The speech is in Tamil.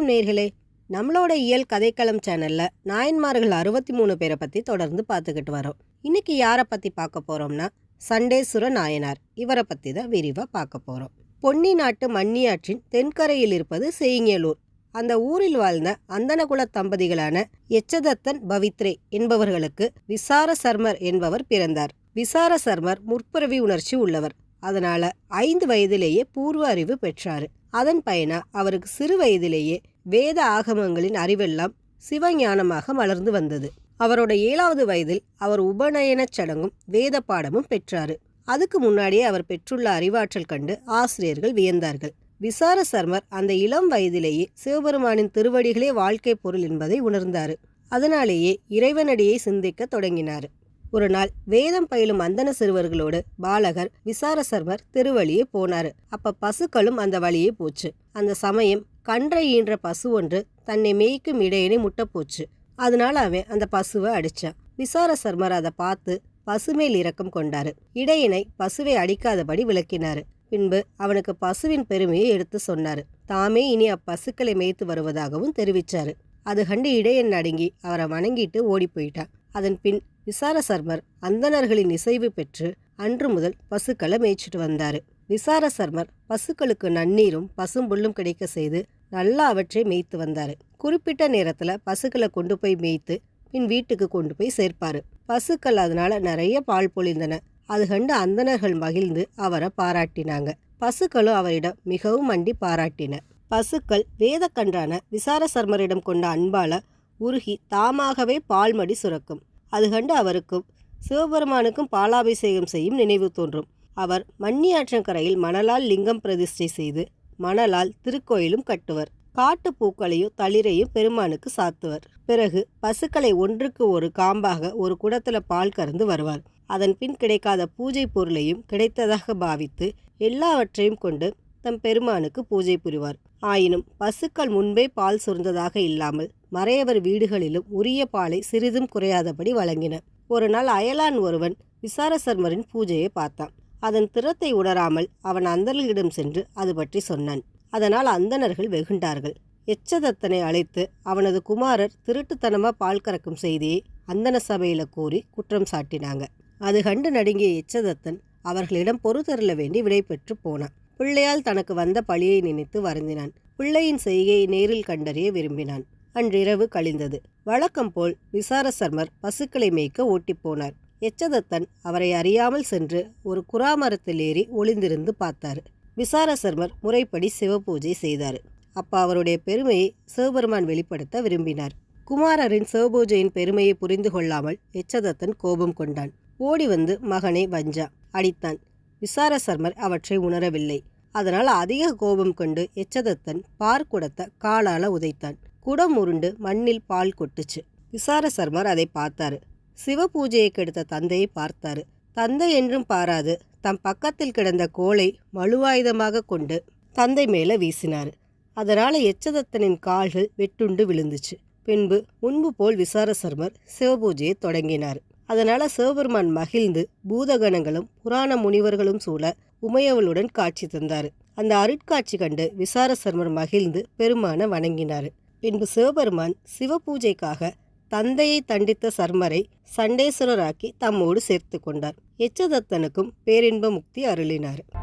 வணக்கம் நேர்களே. நம்மளோட இயல் கதைக்களம் சேனல்ல நாயன்மார்கள் அறுபத்தி மூணு பேரை பற்றி தொடர்ந்து பார்த்துக்கிட்டு வரோம். இன்னைக்கு யாரை பற்றி பார்க்க போகிறோம்னா சண்டேஸ்வர நாயனார். இவரை பற்றி தான் விரிவாக பார்க்க போகிறோம் பொன்னி நாட்டு மன்னியாற்றின் தென்கரையில் இருப்பது செய்யலூர் அந்த ஊரில் வாழ்ந்த அந்தனகுல தம்பதிகளான எச்சதத்தன் பவித்ரே என்பவர்களுக்கு விசார சர்மர் என்பவர் பிறந்தார். விசார சர்மர் முற்பிறவி உணர்ச்சி உள்ளவர். அதனால ஐந்து வயதிலேயே பூர்வ அறிவு பெற்றாரு. அதன் பயனா அவருக்கு சிறு வயதிலேயே வேத ஆகமங்களின் அறிவெல்லாம் சிவஞானமாக மலர்ந்து வந்தது. அவரோட ஏழாவது வயதில் அவர் உபநயனச் சடங்கும் வேத பாடமும் பெற்றாரு. அதுக்கு முன்னாடியே அவர் பெற்றுள்ள அறிவாற்றல் கண்டு ஆசிரியர்கள் வியந்தார்கள். விசார சர்மர் அந்த இளம் வயதிலேயே சிவபெருமானின் திருவடிகளே வாழ்க்கை பொருள் என்பதை உணர்ந்தார். அதனாலேயே இறைவனடியை சிந்திக்க தொடங்கினார். ஒரு நாள் வேதம் பயிலும் அந்தன சிறுவர்களோடு பாலகர் விசார சர்மர் திருவழியே போனாரு. அப்ப பசுக்களும் அந்த வழியே போச்சு. அந்த சமயம் கன்றை ஈன்ற பசு ஒன்று தன்னை மேய்க்கும் இடையனை முட்டை போச்சு. அதனால அவன் அந்த பசுவை அடிச்சான். விசார சர்மர் அதை பார்த்து பசுமேல் இரக்கம் கொண்டாரு. இடையினை பசுவை அடிக்காதபடி விளக்கினாரு. பின்பு அவனுக்கு பசுவின் பெருமையை எடுத்து சொன்னாரு. தாமே இனி அப்பசுக்களை மேய்த்து வருவதாகவும் தெரிவிச்சாரு. அது கண்டு இடையன் நடுங்கி அவரை வணங்கிட்டு ஓடி போயிட்டான். அதன் பின் விசார சர்மர் அந்தணர்களின் இசைவு பெற்று அன்று முதல் பசுக்களை மேய்ச்சிட்டு வந்தார். விசார சர்மர் பசுக்களுக்கு நன்னீரும் பசும்புல்லும் கிடைக்க செய்து நல்லா அவற்றை மேய்த்து வந்தார். குறிப்பிட்ட நேரத்தில் பசுக்களை கொண்டு போய் மேய்த்து பின் வீட்டுக்கு கொண்டு போய் சேர்ப்பார். பசுக்கள் அதனால நிறைய பால் பொழிந்தன. அது கண்டு அந்தணர்கள் மகிழ்ந்து அவரை பாராட்டினாங்க. பசுக்களும் அவரிடம் மிகவும் அண்டி பாராட்டின. பசுக்கள் வேதக்கன்றான விசார சர்மரிடம் கொண்ட அன்பால உருகி தாமாகவே பால்மடி சுரக்கும். அது கண்டு அவருக்கும் சிவபெருமானுக்கும் பாலாபிஷேகம் செய்யும் நினைவு தோன்றும். அவர் மன்னியாற்றங்கரையில் மணலால் லிங்கம் பிரதிஷ்டை செய்து மணலால் திருக்கோயிலும் கட்டுவர். காட்டு பூக்களையும் தளிரையும் பெருமானுக்கு சாத்துவர். பிறகு பசுக்களை ஒன்றுக்கு ஒரு காம்பாக ஒரு குடத்துல பால் கறந்து வருவார். அதன் பின் கிடைக்காத பூஜை பொருளையும் கிடைத்ததாக பாவித்து எல்லாவற்றையும் கொண்டு தம் பெருமானுக்கு பூஜை புரிவார். ஆயினும் பசுக்கள் முன்பே பால் சுருந்ததாக இல்லாமல் மறையவர் வீடுகளிலும் உரிய பாலை சிறிதும் குறையாதபடி வழங்கின. ஒரு நாள் அயலான் ஒருவன் விசாரசர்மரின் பூஜையை பார்த்தான். அதன் திறத்தை உணராமல் அவன் அந்தர்களிடம் சென்று அது பற்றி சொன்னான். அதனால் அந்தணர்கள் வெகுண்டார்கள். எச்சதத்தனை அழைத்து அவனது குமாரர் திருட்டுத்தனமாக பால் கறக்கும் செய்தியை அந்தன சபையில் கூறி குற்றம் சாட்டினாங்க. அது கண்டு நடுங்கிய எச்சதத்தன் அவர்களிடம் பொறுத்தருள வேண்டி விடை பெற்று போனான். பிள்ளையால் தனக்கு வந்த பழியை நினைத்து வருந்தினான். பிள்ளையின் செய்கையை நேரில் கண்டறிய விரும்பினான். அன்றிரவு கழிந்தது. வழக்கம் போல் விசாரசர்மர் பசுக்களை மேய்க்க ஓட்டிப் போனார். எச்சதத்தன் அவரை அறியாமல் சென்று ஒரு குராமரத்தில் ஏறி ஒளிந்திருந்து பார்த்தார். விசாரசர்மர் முறைப்படி சிவபூஜை செய்தார். அப்ப அவருடைய பெருமையை சிவபெருமான் வெளிப்படுத்த விரும்பினார். குமாரரின் சிவபூஜையின் பெருமையை புரிந்து கொள்ளாமல் எச்சதத்தன் கோபம் கொண்டான். ஓடி வந்து மகனை வஞ்சா அடித்தான். விசாரசர்மர் அவற்றை உணரவில்லை. அதனால் அதிக கோபம் கொண்டு எச்சதத்தன் பார்க்குடத்த காலால உதைத்தான். குடம் உருண்டு மண்ணில் பால் கொட்டுச்சு. விசாரசர்மர் அதை பார்த்தாரு. சிவ பூஜையை கெடுத்த தந்தையை பார்த்தாரு. தந்தை என்றும் பாராது. தம் பக்கத்தில் கிடந்த கோலை மழுவாயுதமாக கொண்டு தந்தை மேல வீசினார். அதனால எச்சதத்தனின் கால்கள் வெட்டுண்டு விழுந்துச்சு. பின்பு முன்பு போல் விசாரசர்மர் சிவபூஜையை தொடங்கினார். அதனால சிவபெருமான் மகிழ்ந்து பூதகணங்களும் புராண முனிவர்களும் சூழ உமையவளுடன் காட்சி தந்தார். அந்த அருட்காட்சி கண்டு விசாரசர்மர் மகிழ்ந்து பெருமான வணங்கினார். பின்பு சிவபெருமான் சிவபூஜைக்காக தந்தையை தண்டித்த சர்மரை சண்டேஸ்வரராக்கி தம்மோடு சேர்த்து கொண்டார். எச்சதத்தனுக்கும் பேரின்ப முக்தி அருளினார்.